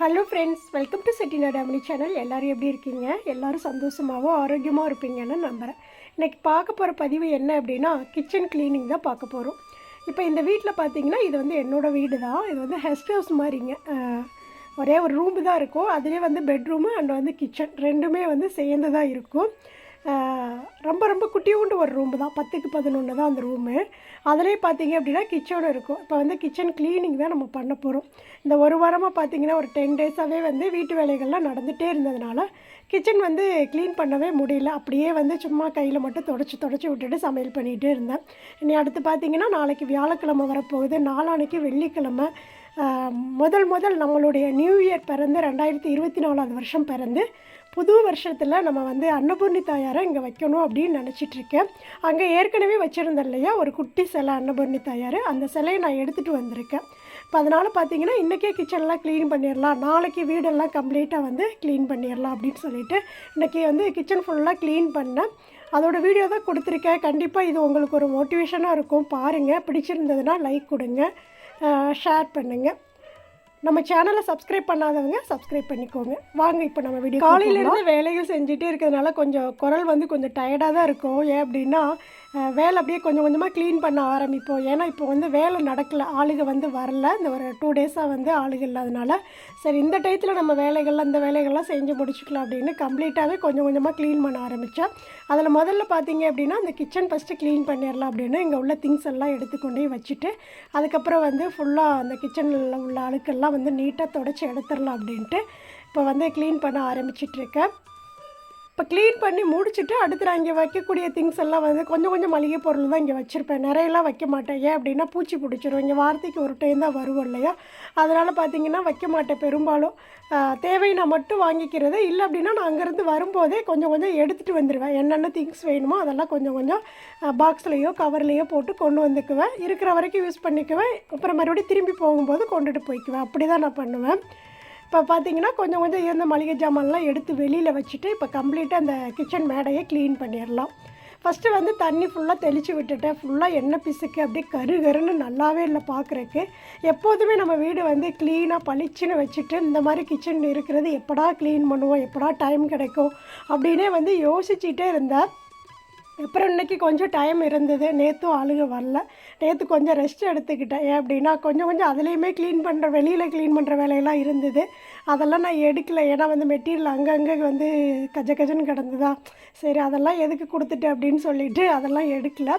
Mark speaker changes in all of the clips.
Speaker 1: Hello friends welcome to Chettinad Amani channel எல்லோரும் எப்படி இருக்கீங்க? எல்லோரும் சந்தோஷமாகவும் ஆரோக்கியமாக இருப்பீங்கன்னு நம்புகிறேன் இன்றைக்கி பார்க்க போகிற பதிவு என்ன அப்படின்னா கிச்சன் க்ளீனிங் தான் பார்க்க போகிறோம் இப்போ இந்த வீட்டில் பார்த்தீங்கன்னா இது வந்து என்னோடய வீடு தான் இது வந்து ஹெஸ்ட் ஹவுஸ் மாதிரிங்க. ஒரே ஒரு ரூம் தான் இருக்கும். அதுலேயே வந்து பெட்ரூமு அண்ட் வந்து கிச்சன் ரெண்டுமே வந்து சேர்ந்து தான் இருக்கும். ரொம்ப ரொம்ப குட்டியூண்டு ஒரு ரூம் தான். பத்துக்கு பதினொன்று தான் அந்த ரூமு அதிலே பார்த்தீங்க அப்படின்னா கிச்சனும் இருக்கும். இப்போ வந்து கிச்சன் க்ளீனிங் தான் நம்ம பண்ண போகிறோம் இந்த ஒரு வாரமாக பார்த்தீங்கன்னா ஒரு டென் டேஸாகவே வந்து வீட்டு வேலைகள்லாம் நடந்துகிட்டே இருந்ததுனால கிச்சன் வந்து க்ளீன் பண்ணவே முடியல. அப்படியே வந்து சும்மா கையில் மட்டும் தொடச்சி தொடச்சி விட்டுட்டு சமையல் பண்ணிகிட்டே இருந்தேன். இனி அடுத்து பார்த்தீங்கன்னா நாளைக்கு வியாழக்கிழமை வரப்போகுது. நாளானைக்கு வெள்ளிக்கிழமை. முதல் முதல் நம்மளுடைய நியூ இயர் பிறந்து ரெண்டாயிரத்தி இருபத்தி நாலாவது வருஷம் பிறந்து புது வருஷத்தில் நம்ம வந்து அன்னபூர்ணி தாயாரை இங்கே வைக்கணும் அப்படின்னு நினச்சிட்ருக்கேன் அங்கே ஏற்கனவே வச்சுருந்தேன் இல்லையா ஒரு குட்டி சிலை அன்னபூர்ணி தாயார். அந்த சிலையை நான் எடுத்துகிட்டு வந்திருக்கேன். இப்போ அதனால் பார்த்தீங்கன்னா இன்றைக்கே கிச்சன்லாம் க்ளீன் பண்ணிடலாம். நாளைக்கு வீடெல்லாம் கம்ப்ளீட்டாக வந்து க்ளீன் பண்ணிடலாம் அப்படின்னு சொல்லிட்டு இன்றைக்கி வந்து கிச்சன் ஃபுல்லாக க்ளீன் பண்ணேன். அதோட வீடியோ தான் கொடுத்துருக்கேன். கண்டிப்பாக இது உங்களுக்கு ஒரு மோட்டிவேஷனாக இருக்கும். பாருங்கள் பிடிச்சிருந்ததுன்னா லைக் கொடுங்க. ஷேர் பண்ணுங்கள் நம்ம சேனலை சப்ஸ்கிரைப் பண்ணாதவங்க சப்ஸ்கிரைப் பண்ணிக்கோங்க. வாங்க இப்போ நம்ம வீடியோ காலையிலேருந்து வேலைகள் செஞ்சுட்டே இருக்கிறதுனால கொஞ்சம் குரல் வந்து கொஞ்சம் டயர்டாக தான் இருக்கும். ஏன் அப்படின்னா வேலை அப்படியே கொஞ்சம் கொஞ்சமாக க்ளீன் பண்ண ஆரம்பிப்போம். ஏன்னா இப்போ வந்து வேலை நடக்கல. ஆளுக வந்து வரல. இந்த ஒரு டூ டேஸாக வந்து ஆளுக இல்லாதனால. சரி இந்த டயத்தில் நம்ம வேலைகள்லாம் இந்த வேலைகள்லாம் செஞ்சு முடிச்சுக்கலாம் அப்படின்னு கம்ப்ளீட்டாகவே கொஞ்சம் கொஞ்சமாக க்ளீன் பண்ண ஆரம்பித்தேன் அதில் முதல்ல பார்த்தீங்க அப்படின்னா அந்த கிச்சன் ஃபஸ்ட்டு க்ளீன் பண்ணிடலாம் அப்படின்னு இங்கே உள்ள திங்ஸ் எல்லாம் எடுத்துக்கொண்டே வச்சுட்டு அதுக்கப்புறம் வந்து ஃபுல்லாக அந்த கிச்சனில் உள்ள அழுக்கெல்லாம் வந்து நீட்டாக தொடச்சி எடுத்துடலாம் அப்படின்ட்டு இப்போ வந்து க்ளீன் பண்ண ஆரம்பிச்சிட்ருக்கேன் இப்போ க்ளீன் பண்ணி முடிச்சுட்டு அடுத்து நான் இங்கே வைக்கக்கூடிய திங்ஸ் எல்லாம் வந்து கொஞ்சம் கொஞ்சம் மளிகை பொருள் தான் இங்கே வச்சுருப்பேன். நிறையெல்லாம் வைக்க மாட்டேன். ஏன் அப்படின்னா பூச்சி பிடிச்சிரும். இங்கே வாரத்துக்கு ஒரு டைம் தான் வருவோம் இல்லையா? அதனால் பார்த்தீங்கன்னா வைக்க மாட்டேன். பெரும்பாலும் ஆஹ், தேவைன்னா மட்டும் வாங்கிக்கிறது. இல்லை அப்படின்னா நான் அங்கேருந்து வரும்போதே கொஞ்சம் கொஞ்சம் எடுத்துகிட்டு வந்துடுவேன் என்னென்ன திங்ஸ் வேணுமோ அதெல்லாம் கொஞ்சம் கொஞ்சம் பாக்ஸ்லேயோ கவர்லேயோ போட்டு கொண்டு வந்துக்குவேன். இருக்கிற வரைக்கும் யூஸ் பண்ணிக்குவேன். அப்புறம் மறுபடியும் திரும்பி போகும்போது கொண்டுட்டு போய்க்குவேன். அப்படி தான் நான் பண்ணுவேன். இப்போ பார்த்தீங்கன்னா கொஞ்சம் கொஞ்சம் இருந்த மளிகை ஜாமான்லாம் எடுத்து வெளியில் வச்சுட்டு இப்போ கம்ப்ளீட்டாக அந்த கிச்சன் மேடையை க்ளீன் பண்ணிடலாம். ஃபஸ்ட்டு வந்து தண்ணி ஃபுல்லாக தெளித்து விட்டுட்டேன். ஃபுல்லாக எண்ணெய் பிசுக்கு அப்படியே கரு கருன்னு நல்லாவே இல்லை பார்க்குறக்கு எப்போதுமே நம்ம வீடு வந்து க்ளீனாக பளிச்சுன்னு வச்சுட்டு இந்த மாதிரி கிச்சன் இருக்கிறது எப்படா க்ளீன் பண்ணுவோம் எப்படா டைம் கிடைக்கும் அப்படின்னே வந்து யோசிச்சுட்டே இருந்தேன் அப்புறம் இன்றைக்கி கொஞ்சம் டைம் இருந்தது. நேற்றும் ஆளுங்க வரல. நேற்று கொஞ்சம் ரெஸ்ட் எடுத்துக்கிட்டேன். ஏன் அப்படின்னா கொஞ்சம் கொஞ்சம் அதுலேயுமே க்ளீன் பண்ணுற வெளியில் க்ளீன் பண்ணுற வேலையெல்லாம் இருந்தது. அதெல்லாம் நான் எடுக்கல. ஏன்னா வந்து மெட்டீரியல் அங்கங்கே வந்து கஜ கஜன்னு கிடந்ததா? சரி அதெல்லாம் எதுக்கு கொடுத்துட்டு அப்படின்னு சொல்லிட்டு அதெல்லாம் எடுக்கல.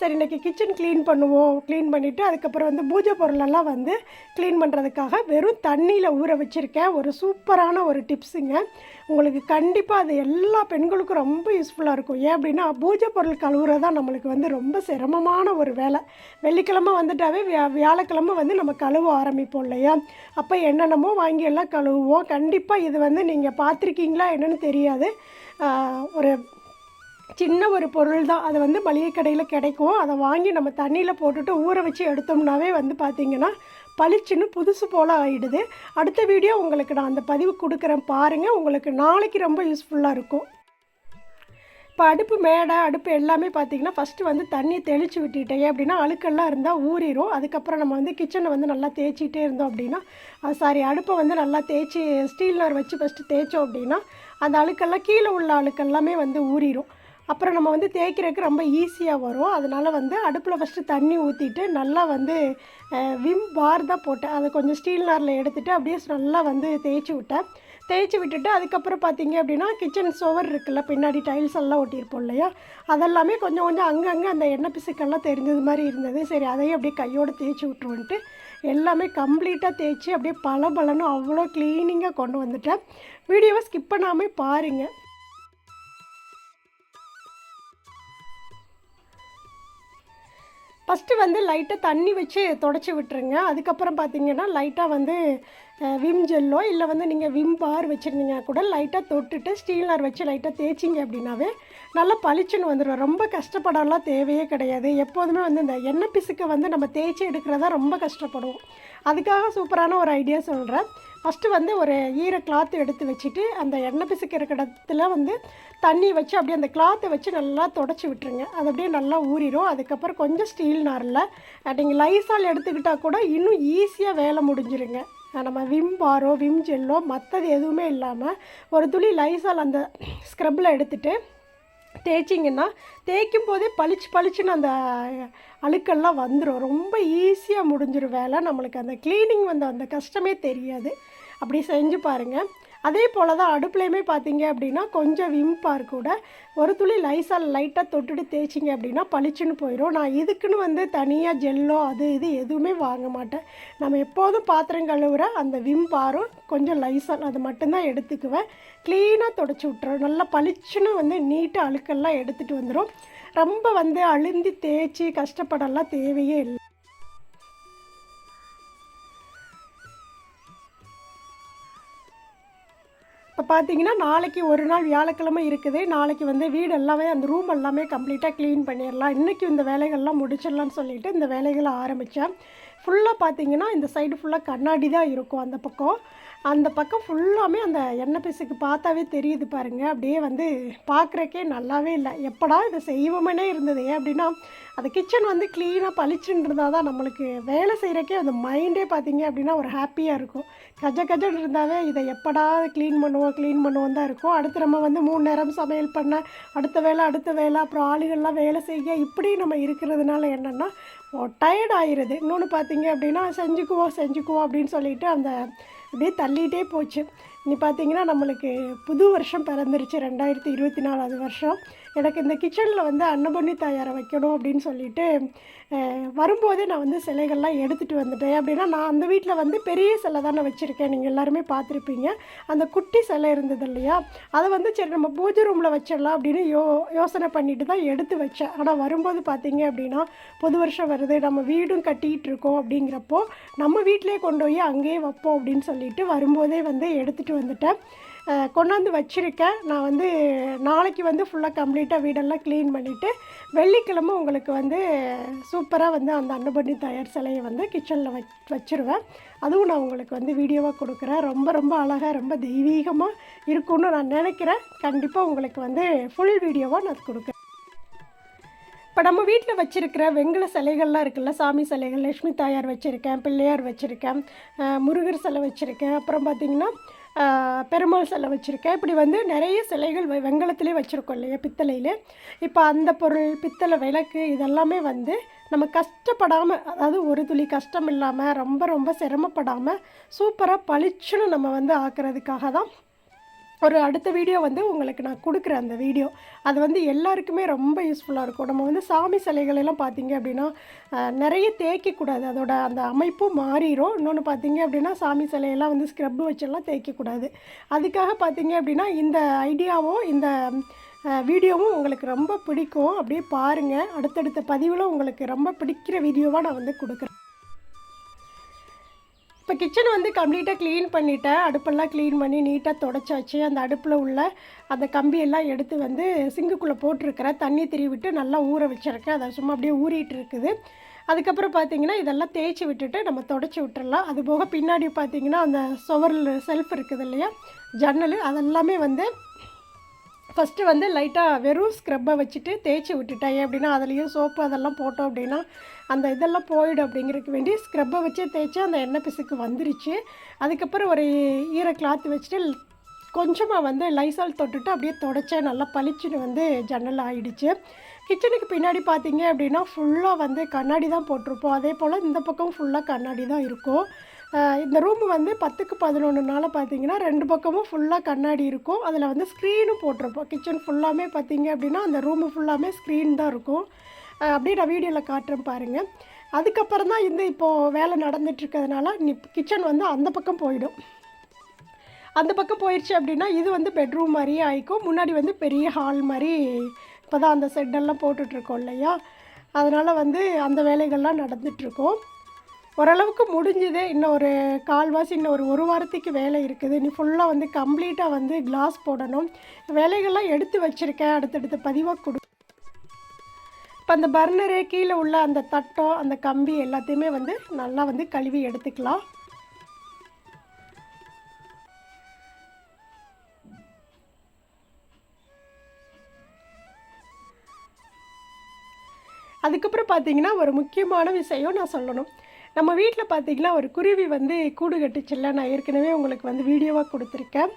Speaker 1: சரி இன்றைக்கி கிச்சன் க்ளீன் பண்ணுவோம். க்ளீன் பண்ணிவிட்டு அதுக்கப்புறம் வந்து பூஜை பொருளெல்லாம் வந்து க்ளீன் பண்ணுறதுக்காக வெறும் தண்ணியில் ஊற வச்சுருக்கேன். ஒரு சூப்பரான ஒரு டிப்ஸுங்க உங்களுக்கு கண்டிப்பாக அது எல்லா பெண்களுக்கும் ரொம்ப யூஸ்ஃபுல்லாக இருக்கும். ஏன் அப்படின்னா பூஜை பொருள் கழுவுறது தான் நம்மளுக்கு வந்து ரொம்ப சிரமமான ஒரு வேலை. வெள்ளிக்கிழமை வந்துட்டாவே வியா வியாழக்கிழமை வந்து நம்ம கழுவ ஆரம்பிப்போம் இல்லையா? அப்போ என்னென்னமோ வாங்கி எல்லாம் கழுவுவோம். கண்டிப்பாக இது வந்து நீங்கள் பார்த்துருக்கீங்களா என்னென்னு தெரியாது. ஒரு சின்ன ஒரு பொருள் தான். அது வந்து மளிகை கடையில் கிடைக்கும். அதை வாங்கி நம்ம தண்ணியில் போட்டுட்டு ஊற வச்சு எடுத்தோம்னாவே வந்து பார்த்திங்கன்னா பளிச்சுன்னு புதுசு போல் ஆகிடுது அடுத்த வீடியோ உங்களுக்கு நான் அந்த பதிவு கொடுக்குறேன் பாருங்கள் உங்களுக்கு நாளைக்கு ரொம்ப யூஸ்ஃபுல்லாக இருக்கும். இப்போ அடுப்பு மேடை அடுப்பு எல்லாமே பார்த்தீங்கன்னா ஃபஸ்ட்டு வந்து தண்ணி தெளித்து விட்டுட்டேன். ஏன் அப்படின்னா அழுக்கெல்லாம் இருந்தால் ஊறிடும் அதுக்கப்புறம் நம்ம வந்து கிச்சனை வந்து நல்லா தேய்ச்சிட்டே இருந்தோம் அப்படின்னா சாரி அடுப்பை வந்து நல்லா தேய்ச்சி ஸ்டீல்னர் வச்சு ஃபஸ்ட்டு தேய்ச்சோம் அப்படின்னா அந்த அழுக்கெல்லாம் கீழே உள்ள அழுக்கெல்லாமே வந்து ஊறிடும் அப்புறம் நம்ம வந்து தேய்க்கிறதுக்கு ரொம்ப ஈஸியாக வரும். அதனால் வந்து அடுப்பில் ஃபஸ்ட்டு தண்ணி ஊற்றிட்டு நல்லா வந்து விம் பார் தான் போட்டேன். அதை கொஞ்சம் ஸ்டீல் நாரில் எடுத்துகிட்டு அப்படியே நல்லா வந்து தேய்ச்சி விட்டேன். தேய்ச்சி விட்டுட்டு அதுக்கப்புறம் பார்த்தீங்க அப்படின்னா கிச்சன் சுவர் இருக்குல்ல பின்னாடி டைல்ஸ் எல்லாம் ஒட்டியிருப்போம் இல்லையா? அதெல்லாமே கொஞ்சம் கொஞ்சம் அங்கங்கே அந்த எண்ணெய் பிசுக்கெல்லாம் தெரிஞ்சது மாதிரி இருந்தது. சரி அதையும் அப்படியே கையோடு தேய்ச்சி விட்டுருவோன்ட்டு எல்லாமே கம்ப்ளீட்டாக தேய்ச்சி அப்படியே பல பலனும் அவ்வளோ க்ளீனிங்காக கொண்டு வந்துட்டேன். வீடியோவை ஸ்கிப் பண்ணாமல் பாருங்கள் ஃபஸ்ட்டு வந்து லைட்டாக தண்ணி வச்சு தொடச்சி விட்டுருங்க. அதுக்கப்புறம் பார்த்தீங்கன்னா லைட்டாக வந்து விம் ஜெல்லோ இல்லை வந்து நீங்கள் விம் பார் வச்சுருந்தீங்க கூட லைட்டாக தொட்டுட்டு ஸ்டீலர் வச்சு லைட்டாக தேய்ச்சிங்க அப்படின்னாவே நல்லா பளிச்சுன்னு வந்துடும் ரொம்ப கஷ்டப்படலாம் தேவையே கிடையாது. எப்போதுமே வந்து இந்த எண்ணெய் பிசுக்கை வந்து நம்ம தேய்ச்சி எடுக்கிறதா ரொம்ப கஷ்டப்படுவோம். அதுக்காக சூப்பரான ஒரு ஐடியா சொல்கிறேன் ஃபஸ்ட்டு வந்து ஒரு ஈர கிளாத் எடுத்து வச்சுட்டு அந்த எண்ணெய் பிசுக்கு இருக்கிற இடத்துல வந்து தண்ணி வச்சு அப்படியே அந்த கிளாத்தை வச்சு நல்லா தொடச்சி விட்டுருங்க. அது அப்படியே நல்லா ஊறிடும் அதுக்கப்புறம் கொஞ்சம் ஸ்டீல் நாரில் நீங்கள் லைசால் எடுத்துக்கிட்டால் கூட இன்னும் ஈஸியாக வேலை முடிஞ்சிருங்க. நம்ம விம் பாரோ விம் ஜெல்லோ மற்றது எதுவுமே இல்லாமல் ஒரு துளி லைசால் அந்த ஸ்க்ரப்பில் எடுத்துகிட்டு தேய்ச்சிங்கன்னா தேய்க்கும் போதே பளிச்சு பளிச்சுன்னு அந்த அழுக்கெல்லாம் வந்துடும் ரொம்ப ஈஸியாக முடிஞ்சிடும் வேலை. நம்மளுக்கு அந்த க்ளீனிங் வந்து அந்த கஷ்டமே தெரியாது. அப்படி செஞ்சு பாருங்கள் அதே போல் தான் அடுப்புலையுமே பார்த்தீங்க அப்படின்னா கொஞ்சம் விம்பார் கூட ஒரு துளி லைசால் லைட்டாக தொட்டுட்டு தேய்ச்சிங்க அப்படின்னா பளிச்சுன்னு போயிடும் நான் இதுக்குன்னு வந்து தனியாக ஜெல்லோ அது இது எதுவுமே வாங்க மாட்டேன். நம்ம எப்போதும் பாத்திரம் கழுவுற அந்த விம் பாரும் கொஞ்சம் லைசால் அது மட்டும்தான் எடுத்துக்குவேன். க்ளீனாக தொடச்சி விட்டுரும். நல்லா பளிச்சுன்னு வந்து நீட்டாக அழுக்கெல்லாம் எடுத்துகிட்டு வந்துடும் ரொம்ப வந்து அழுந்தி தேய்ச்சி கஷ்டப்படலாம் தேவையே இல்லை. பார்த்தீங்கன்னா நாளைக்கு ஒரு நாள் வியாழக்கிழமை இருக்குது. நாளைக்கு வந்து வீடு எல்லாமே அந்த ரூம் எல்லாமே கம்ப்ளீட்டாக க்ளீன் பண்ணிடலாம். இன்றைக்கி இந்த வேலைகள்லாம் முடிச்சிடலாம்னு சொல்லிட்டு இந்த வேலைகளை ஆரம்பித்தேன் ஃபுல்லாக பார்த்தீங்கன்னா இந்த சைடு ஃபுல்லாக கண்ணாடி தான் இருக்கும் அந்த பக்கம். அந்த பக்கம் ஃபுல்லாமே அந்த எண்ணெய் பிசுக்கு பார்த்தாவே தெரியுது பாருங்கள் அப்படியே வந்து பார்க்குறக்கே நல்லாவே இல்லை. எப்படா இதை செய்வோமனே இருந்தது. ஏன் அப்படின்னா அந்த கிச்சன் வந்து க்ளீனாக பளிச்சுன்னு இருந்தால் தான் நம்மளுக்கு வேலை செய்கிறக்கே அந்த மைண்டே பார்த்தீங்க அப்படின்னா ஒரு ஹாப்பியாக இருக்கும். கஜ கஜன்னு இருந்தாவே இதை எப்படா க்ளீன் பண்ணுவோம் க்ளீன் பண்ணுவோம் தான் இருக்கும். அடுத்து நம்ம வந்து மூணு நேரம் சமையல் பண்ண அடுத்த வேலை அடுத்த வேலை அப்புறம் ஆளுகள்லாம் வேலை செய்ய இப்படி நம்ம இருக்கிறதுனால என்னென்னா டயர்ட் ஆயிடுது இன்னொன்று பார்த்தீங்க அப்படின்னா செஞ்சுக்குவோம் செஞ்சுக்குவோம் அப்படின்னு சொல்லிட்டு அந்த அப்படியே தள்ளிகிட்டே போச்சு. நீ பார்த்தீங்கன்னா நம்மளுக்கு புது வருஷம் பிறந்துருச்சு ரெண்டாயிரத்தி இருபத்தி நாலாவது வருஷம். எனக்கு இந்த கிச்சனில் வந்து அன்னபொன்னி தாயாரை வைக்கணும் அப்படின்னு சொல்லிட்டு வரும்போதே நான் வந்து சிலைகள்லாம் எடுத்துகிட்டு வந்துட்டேன். அப்படின்னா நான் அந்த வீட்டில் வந்து பெரிய சிலை தானே வச்சுருக்கேன். நீங்கள் எல்லாருமே பார்த்துருப்பீங்க. அந்த குட்டி சிலை இருந்தது இல்லையா? அதை வந்து சரி நம்ம பூஜை ரூமில் வச்சிடலாம் அப்படின்னு யோ யோசனை பண்ணிட்டு தான் எடுத்து வச்சேன். ஆனால் வரும்போது பார்த்தீங்க அப்படின்னா புது வருஷம் வருது நம்ம வீடும் கட்டிகிட்டு இருக்கோம் அப்படிங்கிறப்போ நம்ம வீட்டிலே கொண்டு போய் அங்கேயே வைப்போம் அப்படின்னு சொல்லிட்டு வரும்போதே வந்து எடுத்துகிட்டு வந்துட்டேன். கொண்டாந்து வச்சுருக்கேன். நான் வந்து நாளைக்கு வந்து ஃபுல்லாக கம்ப்ளீட்டாக வீடெல்லாம் க்ளீன் பண்ணிவிட்டு வெள்ளிக்கிழமை உங்களுக்கு வந்து சூப்பராக வந்து அந்த அன்னபண்ணி தயார் சிலையை வந்து கிச்சனில் வச் வச்சுருவேன். அதுவும் நான் உங்களுக்கு வந்து வீடியோவாக கொடுக்குறேன். ரொம்ப ரொம்ப அழகாக ரொம்ப தெய்வீகமாக இருக்கும்னு நான் நினைக்கிறேன். கண்டிப்பாக உங்களுக்கு வந்து ஃபுல் வீடியோவாக நான் கொடுக்குறேன். இப்போ நம்ம வீட்டில் வச்சுருக்கிற வெங்கல சிலைகள்லாம் இருக்குல்ல சாமி சிலைகள் லக்ஷ்மி தாயார் வச்சுருக்கேன் பிள்ளையார் வச்சுருக்கேன் முருகர் சிலை வச்சுருக்கேன். அப்புறம் பார்த்திங்கன்னா பெருமாள் சிலை வச்சுருக்கேன். இப்படி வந்து நிறைய சிலைகள் வெங்கலத்திலே வச்சுருக்கோம் இல்லையா பித்தளையில். இப்போ அந்த பொருள் பித்தளை விளக்கு இதெல்லாமே வந்து நம்ம கஷ்டப்படாமல் அதாவது ஒரு துளி கஷ்டம் இல்லாமல் ரொம்ப ரொம்ப சிரமப்படாமல் சூப்பராக பளிச்சுன்னு நம்ம வந்து ஆக்கிறதுக்காக தான் ஒரு அடுத்த வீடியோ வந்து உங்களுக்கு நான் கொடுக்குறேன் அந்த வீடியோ அது வந்து எல்லாருக்குமே ரொம்ப யூஸ்ஃபுல்லாக இருக்கும். நம்ம வந்து சாமி சிலைகளெல்லாம் பார்த்தீங்க அப்படின்னா நிறைய தேய்க்கக்கூடாது அதோட அந்த அமைப்பும் மாறிடும் இன்னொன்று பார்த்தீங்க அப்படின்னா சாமி சிலையெல்லாம் வந்து ஸ்க்ரப் வச்செல்லாம் தேய்க்கக்கூடாது அதுக்காக பார்த்தீங்க அப்படின்னா இந்த ஐடியாவும் இந்த வீடியோவும் உங்களுக்கு ரொம்ப பிடிக்கும். அப்படியே பாருங்கள் அடுத்தடுத்த பதிவில் உங்களுக்கு ரொம்ப பிடிக்கிற வீடியோவாக நான் வந்து கொடுக்குறேன். இப்போ கிச்சன் வந்து கம்ப்ளீட்டாக க்ளீன் பண்ணிவிட்டேன் அடுப்பெல்லாம் க்ளீன் பண்ணி நீட்டாக தொடச்சாச்சு. அந்த அடுப்பில் உள்ள அந்த கம்பியெல்லாம் எடுத்து வந்து சிங்குக்குள்ளே போட்டிருக்கிறேன். தண்ணி திருவிட்டு நல்லா ஊற வச்சுருக்கேன். அதை சும்மா அப்படியே ஊறிட்டு இருக்குது. அதுக்கப்புறம் பார்த்தீங்கன்னா இதெல்லாம் தேய்ச்சி விட்டுட்டு நம்ம தொடச்சி விட்டுறலாம். அது போக பின்னாடி பார்த்தீங்கன்னா அந்த சுவரில் செல்ஃப் இருக்குது இல்லையா? ஜன்னல் அதெல்லாமே வந்து ஃபஸ்ட்டு வந்து லைட்டாக வெறும் ஸ்க்ரப்பை வச்சுட்டு தேய்ச்சி விட்டுட்டேன். அப்படின்னா அதுலேயும் சோப்பு அதெல்லாம் போட்டோம் அப்படின்னா அந்த இதெல்லாம் போயிடும் அப்படிங்கிறதுக்கு வேண்டி ஸ்க்ரப்பை வச்சே தேய்ச்சி அந்த எண்ணெய் பிசுக்கு வந்துருச்சு. அதுக்கப்புறம் ஒரு ஈர கிளாத் வச்சுட்டு கொஞ்சமாக வந்து லைசால் தொட்டுட்டு அப்படியே தொடச்சேன். நல்லா பளிச்சுன்னு வந்து ஜன்னல் ஆகிடுச்சு கிச்சனுக்கு பின்னாடி பார்த்தீங்க அப்படின்னா ஃபுல்லாக வந்து கண்ணாடி தான் போட்டிருப்போம். அதே போல் இந்த பக்கம் ஃபுல்லாக கண்ணாடி தான் இருக்கும். இந்த ரூம் வந்து பத்துக்கு பதினொன்றுனால பார்த்தீங்கன்னா ரெண்டு பக்கமும் ஃபுல்லாக கண்ணாடி இருக்கும். அதில் வந்து ஸ்க்ரீனும் போட்டிருப்போம். கிச்சன் ஃபுல்லாமே பார்த்தீங்க அப்படின்னா அந்த ரூமு ஃபுல்லாமே ஸ்க்ரீன் தான் இருக்கும். அப்படியே நான் வீடியோவில் காட்டுறேன் பாருங்கள் அதுக்கப்புறம் தான் இந்த இப்போது வேலை நடந்துட்டுருக்கிறதுனால நீ கிச்சன் வந்து அந்த பக்கம் போயிடும். அந்த பக்கம் போயிடுச்சு அப்படின்னா இது வந்து பெட்ரூம் மாதிரியே ஆயிக்கும். முன்னாடி வந்து பெரிய ஹால் மாதிரி இப்போ தான் அந்த செட்டெல்லாம் போட்டுட்ருக்கோம் இல்லையா? அதனால் வந்து அந்த வேலைகள்லாம் நடந்துகிட்ருக்கோம் ஓரளவுக்கு முடிஞ்சுது. இன்னும் ஒரு கால்வாசி இன்னும் ஒரு ஒரு வாரத்துக்கு வேலை இருக்குது. நீ ஃபுல்லாக வந்து கம்ப்ளீட்டாக வந்து கிளாஸ் போடணும். வேலைகள்லாம் எடுத்து வச்சுருக்கேன். அடுத்தடுத்து பதிவாக கொடு. இப்போ அந்த பர்னரு கீழே உள்ள அந்த தட்டம் அந்த கம்பி எல்லாத்தையுமே வந்து நல்லா வந்து கழுவி எடுத்துக்கலாம். அதுக்கப்புறம் பார்த்தீங்கன்னா ஒரு முக்கியமான விஷயம் நான் சொல்லணும். நம்ம வீட்டில் பார்த்தீங்கன்னா ஒரு குருவி வந்து கூடு கட்டுச்சுல்ல நான் ஏற்கனவே உங்களுக்கு வந்து வீடியோவாக கொடுத்துருக்கேன்.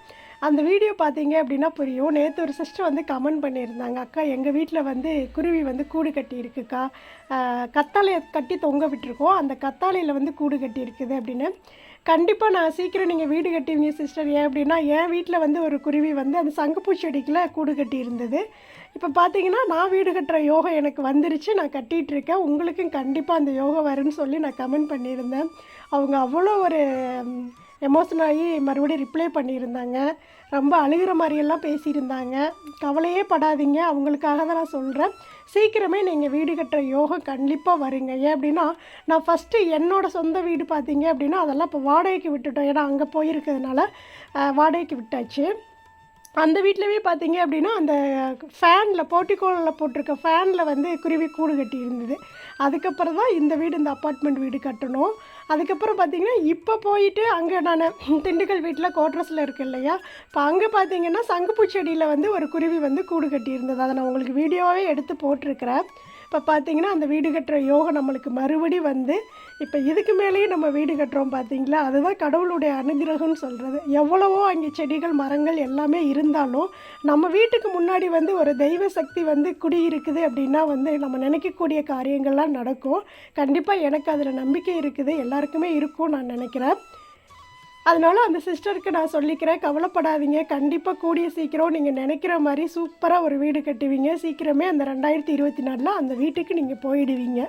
Speaker 1: அந்த வீடியோ பார்த்தீங்க அப்படின்னா புரியும். நேற்று ஒரு சிஸ்டர் வந்து கமெண்ட் பண்ணியிருந்தாங்க. அக்கா எங்கள் வீட்டில் வந்து குருவி வந்து கூடு கட்டி இருக்குக்கா ஆஹ் கத்தாழையை கட்டி தொங்க விட்டுருக்கோம். அந்த கத்தாழையில் வந்து கூடு கட்டி இருக்குது அப்படின்னு. கண்டிப்பாக நான் சீக்கிரம் நீங்கள் வீடு கட்டுவீங்க சிஸ்டர். ஏன் அப்படின்னா என் வீட்டில் வந்து ஒரு குருவி வந்து அந்த சங்குப்பூ செடிக்குள்ள கூடு கட்டி இருந்தது இப்போ பார்த்தீங்கன்னா நான் வீடு கட்டுற யோகம் எனக்கு வந்துருச்சு. நான் கட்டிகிட்ருக்கேன் உங்களுக்கும் கண்டிப்பாக அந்த யோகம் வரும்னு சொல்லி நான் கமெண்ட் பண்ணியிருந்தேன். அவங்க அவ்வளோ ஒரு எமோஷன் ஆகி மறுபடியும் ரிப்ளை பண்ணியிருந்தாங்க. ரொம்ப அழுகிற மாதிரியெல்லாம் பேசியிருந்தாங்க. கவலையே படாதீங்க. அவங்களுக்காக தான் நான் சொல்கிறேன் சீக்கிரமே நீங்கள் வீடு கட்டுற யோகம் கண்டிப்பாக வருங்க. ஏன் அப்படின்னா நான் ஃபஸ்ட்டு என்னோடய சொந்த வீடு பார்த்தீங்க அப்படின்னா அதெல்லாம் இப்போ வாடகைக்கு விட்டுட்டோம். ஏன்னா அங்கே போயிருக்கிறதுனால வாடகைக்கு விட்டாச்சு. அந்த வீட்டிலவே பார்த்தீங்க அப்படின்னா அந்த ஃபேனில் போர்ட்டிகோலில் போட்டிருக்க ஃபேனில் வந்து குருவி கூடு கட்டி இருந்தது. அதுக்கப்புறம் தான் இந்த வீடு இந்த அப்பார்ட்மெண்ட் வீடு கட்டணும். அதுக்கப்புறம் பார்த்தீங்கன்னா இப்போ போயிட்டு அங்கே நான் திண்டுக்கல் வீட்டில் கோட்ரஸில் இருக்கு இல்லையா? இப்போ அங்கே பார்த்தீங்கன்னா சங்குப்பூ செடியில் வந்து ஒரு குருவி வந்து கூடு கட்டி இருந்தது. அதை நான் உங்களுக்கு வீடியோவே எடுத்து போட்டிருக்கிறேன். இப்போ பார்த்தீங்கன்னா அந்த வீடு கட்டுற யோகம் நம்மளுக்கு மறுபடி வந்து இப்போ இதுக்கு மேலேயே நம்ம வீடு கட்டுறோம் பார்த்தீங்களா அதுதான் கடவுளுடைய அனுகிரகம்னு சொல்கிறது எவ்வளவோ அங்கே செடிகள் மரங்கள் எல்லாமே இருந்தாலும் நம்ம வீட்டுக்கு முன்னாடி வந்து ஒரு தெய்வ சக்தி வந்து குடியிருக்குது அப்படின்னா வந்து நம்ம நினைக்கக்கூடிய காரியங்கள்லாம் நடக்கும். கண்டிப்பாக எனக்கு அதில் நம்பிக்கை இருக்குது. எல்லாருக்குமே இருக்கும் நான் நினைக்கிறேன். அதனால் அந்த சிஸ்டருக்கு நான் சொல்லிக்கிறேன் கவலைப்படாதீங்க. கண்டிப்பாக கூடிய சீக்கிரம் நீங்கள் நினைக்கிற மாதிரி சூப்பராக ஒரு வீடு கட்டுவீங்க. சீக்கிரமே அந்த ரெண்டாயிரத்தி இருபத்தி நாலில் அந்த வீட்டுக்கு நீங்கள் போயிடுவீங்க.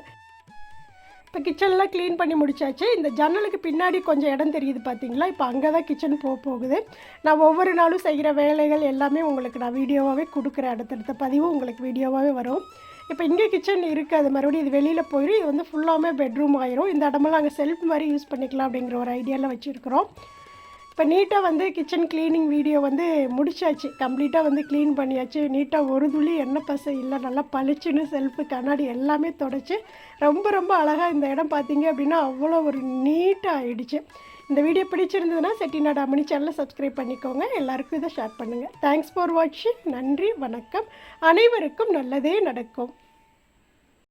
Speaker 1: இப்போ கிச்சன்லாம் க்ளீன் பண்ணி முடிச்சாச்சு. இந்த ஜன்னலுக்கு பின்னாடி கொஞ்சம் இடம் தெரியுது பார்த்தீங்களா இப்போ அங்கே தான் கிச்சன் போக போகுது. நான் ஒவ்வொரு நாளும் செய்கிற வேலைகள் எல்லாமே உங்களுக்கு நான் வீடியோவாகவே கொடுக்குறேன். அடுத்தடுத்த பதிவு உங்களுக்கு வீடியோவாகவே வரும். இப்போ இங்கே கிச்சன் இருக்குது அது மறுபடியும் இது வெளியில் போயிடும் இது வந்து ஃபுல்லாமே பெட்ரூம் ஆயிரும். இந்த இடமெல்லாம் அங்கே செல்ஃப் மாதிரி யூஸ் பண்ணிக்கலாம் அப்படிங்கிற ஒரு ஐடியாவில் வச்சுருக்குறோம். இப்போ நீட்டாக வந்து கிச்சன் க்ளீனிங் வீடியோ வந்து முடிச்சாச்சு. கம்ப்ளீட்டாக வந்து க்ளீன் பண்ணியாச்சு. நீட்டாக ஒரு துளி எண்ணெய் பசை இல்லை நல்லா பளிச்சுன்னு செல்ஃபு கண்ணாடி எல்லாமே தொடச்சி. ரொம்ப ரொம்ப அழகாக இந்த இடம் பார்த்தீங்க அப்படின்னா அவ்வளோ ஒரு நீட்டாக ஆகிடுச்சு இந்த வீடியோ பிடிச்சிருந்ததுன்னா செட்டிநாடு அம்மணி சேனலை சப்ஸ்கிரைப் பண்ணிக்கோங்க. எல்லாருக்கும் இதை ஷேர் பண்ணுங்கள் தேங்க்ஸ் ஃபார் வாட்சிங் நன்றி வணக்கம். அனைவருக்கும் நல்லதே நடக்கும்.